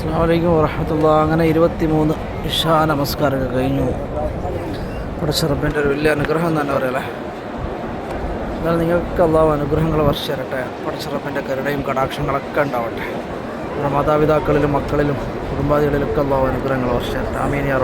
അസ്സാമലൈക്കും വറഹമത്തുള്ള അങ്ങനെ ഇരുപത്തി മൂന്ന് ഇഷാ നമസ്കാരമൊക്കെ കഴിഞ്ഞു. പടച്ചിറപ്പിന്റെ ഒരു വലിയ അനുഗ്രഹം തന്നെ പറയല്ലേ എന്നാൽ നിങ്ങൾക്ക് അള്ളാഹു അനുഗ്രഹങ്ങൾ വർഷിരട്ടെ പടച്ചിറപ്പിന്റെ കരുണയും കടാക്ഷങ്ങളൊക്കെ ഉണ്ടാവട്ടെ. നമ്മുടെ മാതാപിതാക്കളിലും മക്കളിലും കുടുംബാദികളിലൊക്കെ അള്ളാഹു അനുഗ്രഹങ്ങൾ വർഷിരട്ടെ ആമീൻ യാ